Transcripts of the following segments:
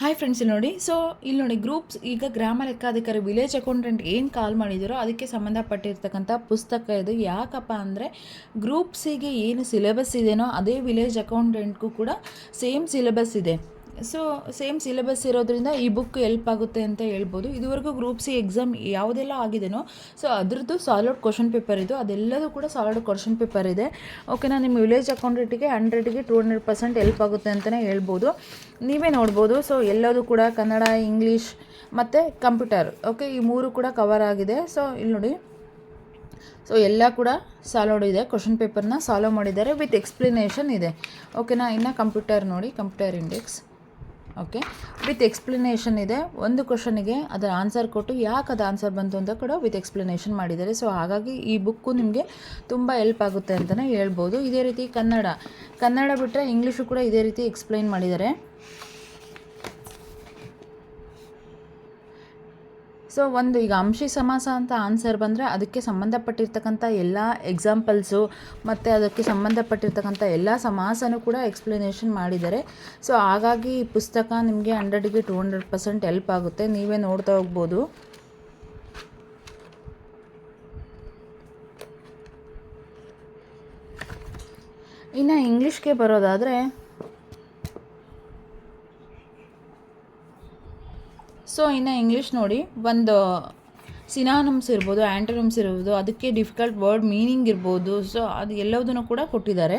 Hi friends ಇಲ್ಲಿ ನೋಡಿ. So ಇಲ್ಲಿ ನೋಡಿ ಗ್ರೂಪ್ಸ್ ಈಗ ಗ್ರಾಮ ಲೆಕ್ಕಾಧಿಕಾರಿ ವಿಲೇಜ್ ಅಕೌಂಟೆಂಟ್ ಏನು ಕಾಲ್ ಮಾಡಿದಾರೋ ಅದಕ್ಕೆ ಸಂಬಂಧಪಟ್ಟಿರ್ತಕ್ಕಂಥ ಪುಸ್ತಕ ಇದು. ಯಾಕಪ್ಪ ಅಂದರೆ ಗ್ರೂಪ್ಸಿಗೆ ಏನು ಸಿಲೆಬಸ್ ಇದೆಯೋ ಅದೇ ವಿಲೇಜ್ ಅಕೌಂಟೆಂಟ್ಗೂ ಕೂಡ ಸೇಮ್ ಸಿಲೆಬಸ್ ಇದೆ. ಸೊ ಸೇಮ್ ಸಿಲೆಬಸ್ ಇರೋದ್ರಿಂದ ಈ ಬುಕ್ ಎಲ್ಪ್ ಆಗುತ್ತೆ ಅಂತ ಹೇಳ್ಬೋದು. ಇದುವರೆಗೂ ಗ್ರೂಪ್ ಸಿ ಎಕ್ಸಾಮ್ ಯಾವುದೆಲ್ಲ ಆಗಿದೆನೋ ಸೊ ಅದ್ರದ್ದು ಸಾಲಿಡ್ ಕ್ವಶನ್ ಪೇಪರ್ ಇದು. ಅದೆಲ್ಲದೂ ಕೂಡ ಸಾಲಿಡ್ ಕ್ವಶನ್ ಪೇಪರ್ ಇದೆ. ಓಕೆನಾ ನಿಮ್ಮ ವಿಲೇಜ್ ಅಕೌಂಟೆಂಟಿಗೆ ಹಂಡ್ರೆಡ್ಗೆ ಟೂ ಹಂಡ್ರೆಡ್ ಪರ್ಸೆಂಟ್ ಎಲ್ಪ್ ಆಗುತ್ತೆ ಅಂತಲೇ ಹೇಳ್ಬೋದು. ನೀವೇ ನೋಡ್ಬೋದು. ಸೊ ಎಲ್ಲದೂ ಕೂಡ ಕನ್ನಡ ಇಂಗ್ಲೀಷ್ ಮತ್ತು ಕಂಪ್ಯೂಟರ್ ಓಕೆ ಈ ಮೂರು ಕೂಡ ಕವರ್ ಆಗಿದೆ. ಸೊ ಇಲ್ಲಿ ನೋಡಿ. ಸೊ ಎಲ್ಲ ಕೂಡ ಸಾಲ್ವ್ ಇದೆ. ಕ್ವಶನ್ ಪೇಪರ್ನ ಸಾಲ್ವ್ ಮಾಡಿದ್ದಾರೆ ವಿತ್ ಎಕ್ಸ್ಪ್ಲನೇಷನ್ ಇದೆ. ಓಕೆನಾ ಇನ್ನು ಕಂಪ್ಯೂಟರ್ ನೋಡಿ. Computer index okay with explanation ಇದೆ. ಒಂದು ಕ್ವಶನಿಗೆ ಅದರ ಆನ್ಸರ್ ಕೊಟ್ಟು ಯಾಕೆ ಅದು ಆನ್ಸರ್ ಬಂತು ಅಂತ ಕೂಡ ವಿತ್ ಎಕ್ಸ್ಪ್ಲನೇಷನ್ ಮಾಡಿದ್ದಾರೆ. ಸೊ ಹಾಗಾಗಿ ಈ ಬುಕ್ಕು ನಿಮಗೆ ತುಂಬ ಹೆಲ್ಪ್ ಆಗುತ್ತೆ ಅಂತಲೇ ಹೇಳ್ಬೋದು. ಇದೇ ರೀತಿ ಕನ್ನಡ. ಕನ್ನಡ ಬಿಟ್ಟರೆ ಇಂಗ್ಲೀಷು ಕೂಡ ಇದೇ ರೀತಿ ಎಕ್ಸ್ಪ್ಲೈನ್ ಮಾಡಿದ್ದಾರೆ. ಸೊ ಒಂದು ಈಗ ಅಂಶಿ ಸಮಾಸ ಅಂತ ಆನ್ಸರ್ ಬಂದರೆ ಅದಕ್ಕೆ ಸಂಬಂಧಪಟ್ಟಿರ್ತಕ್ಕಂಥ ಎಲ್ಲ ಎಕ್ಸಾಂಪಲ್ಸು ಮತ್ತು ಅದಕ್ಕೆ ಸಂಬಂಧಪಟ್ಟಿರ್ತಕ್ಕಂಥ ಎಲ್ಲ ಸಮಾಸನೂ ಕೂಡ ಎಕ್ಸ್ಪ್ಲನೇಷನ್ ಮಾಡಿದ್ದಾರೆ. ಸೊ ಹಾಗಾಗಿ ಈ ಪುಸ್ತಕ ನಿಮಗೆ ಹಂಡ್ರೆಡ್ಗೆ ಟು ಹಂಡ್ರೆಡ್ ಪರ್ಸೆಂಟ್ ಹೆಲ್ಪ್ ಆಗುತ್ತೆ. ನೀವೇ ನೋಡ್ತಾ ಹೋಗ್ಬೋದು. ಇನ್ನು ಇಂಗ್ಲೀಷ್ಗೆ ಬರೋದಾದರೆ ಸೊ ಇನ್ನು ಇಂಗ್ಲೀಷ್ ನೋಡಿ, ಒಂದು ಸಿನಾನಮ್ಸ್ ಇರ್ಬೋದು ಆ್ಯಂಟನಮ್ಸ್ ಇರ್ಬೋದು, ಅದಕ್ಕೆ ಡಿಫಿಕಲ್ಟ್ ವರ್ಡ್ ಮೀನಿಂಗ್ ಇರ್ಬೋದು ಸೊ ಅದು ಎಲ್ಲದನ್ನು ಕೂಡ ಕೊಟ್ಟಿದ್ದಾರೆ.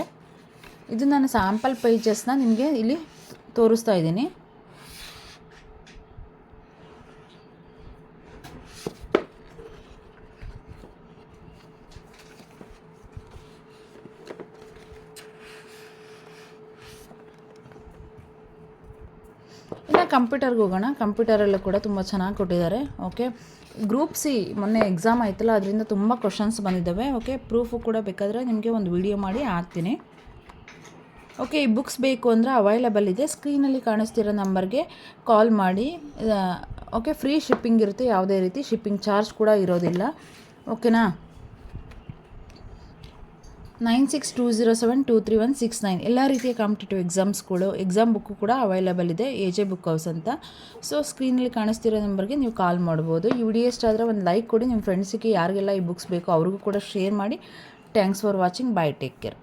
ಇದು ನಾನು ಸ್ಯಾಂಪಲ್ ಪೇಜಸ್ನ ನಿಮಗೆ ಇಲ್ಲಿ ತೋರಿಸ್ತಾ ಇದ್ದೀನಿ. ಇನ್ನು ಕಂಪ್ಯೂಟರ್ಗೆ ಹೋಗೋಣ. ಕಂಪ್ಯೂಟರಲ್ಲೂ ಕೂಡ ತುಂಬ ಚೆನ್ನಾಗಿ ಕೊಟ್ಟಿದ್ದಾರೆ. ಓಕೆ ಗ್ರೂಪ್ ಸಿ ಮೊನ್ನೆ ಎಕ್ಸಾಮ್ ಆಯ್ತಲ್ಲ, ಅದರಿಂದ ತುಂಬ ಕ್ವಶನ್ಸ್ ಬಂದಿದ್ದಾವೆ. ಓಕೆ ಪ್ರೂಫು ಕೂಡ ಬೇಕಾದರೆ ನಿಮಗೆ ಒಂದು ವಿಡಿಯೋ ಮಾಡಿ ಹಾಕ್ತೀನಿ. ಓಕೆ ಈ ಬುಕ್ಸ್ ಬೇಕು ಅಂದರೆ ಅವೈಲಬಲ್ ಇದೆ. ಸ್ಕ್ರೀನಲ್ಲಿ ಕಾಣಿಸ್ತಿರೋ ನಂಬರ್ಗೆ ಕಾಲ್ ಮಾಡಿ. ಓಕೆ ಫ್ರೀ ಶಿಪ್ಪಿಂಗ್ ಇರುತ್ತೆ, ಯಾವುದೇ ರೀತಿ ಶಿಪ್ಪಿಂಗ್ ಚಾರ್ಜ್ ಕೂಡ ಇರೋದಿಲ್ಲ. ಓಕೆನಾ nine six two zero seven two three one six nine. ಎಲ್ಲ ರೀತಿಯ ಕಾಂಪಿಟೇಟಿವ್ ಎಕ್ಸಾಮ್ಸ್ಗಳು ಎಕ್ಸಾಮ್ ಬುಕ್ಕು ಕೂಡ ಅವೈಲೇಬಲ್ ಇದೆ, ಎ ಜೆ ಬುಕ್ ಹೌಸ್ ಅಂತ. ಸೊ ಸ್ಕ್ರೀನಲ್ಲಿ ಕಾಣಿಸ್ತಿರೋ ನಂಬರ್ಗೆ ನೀವು ಕಾಲ್ ಮಾಡ್ಬೋದು. ಈ ವಿಡಿಯೋ ಇಷ್ಟ ಆದರೆ ಒಂದು ಲೈಕ್ ಕೊಡಿ. ನಿಮ್ಮ ಫ್ರೆಂಡ್ಸಿಗೆ ಯಾರಿಗೆಲ್ಲ ಈ ಬುಕ್ಸ್ ಬೇಕೋ ಅವ್ರಿಗೂ ಕೂಡ ಶೇರ್ ಮಾಡಿ. Thanks for watching bye take care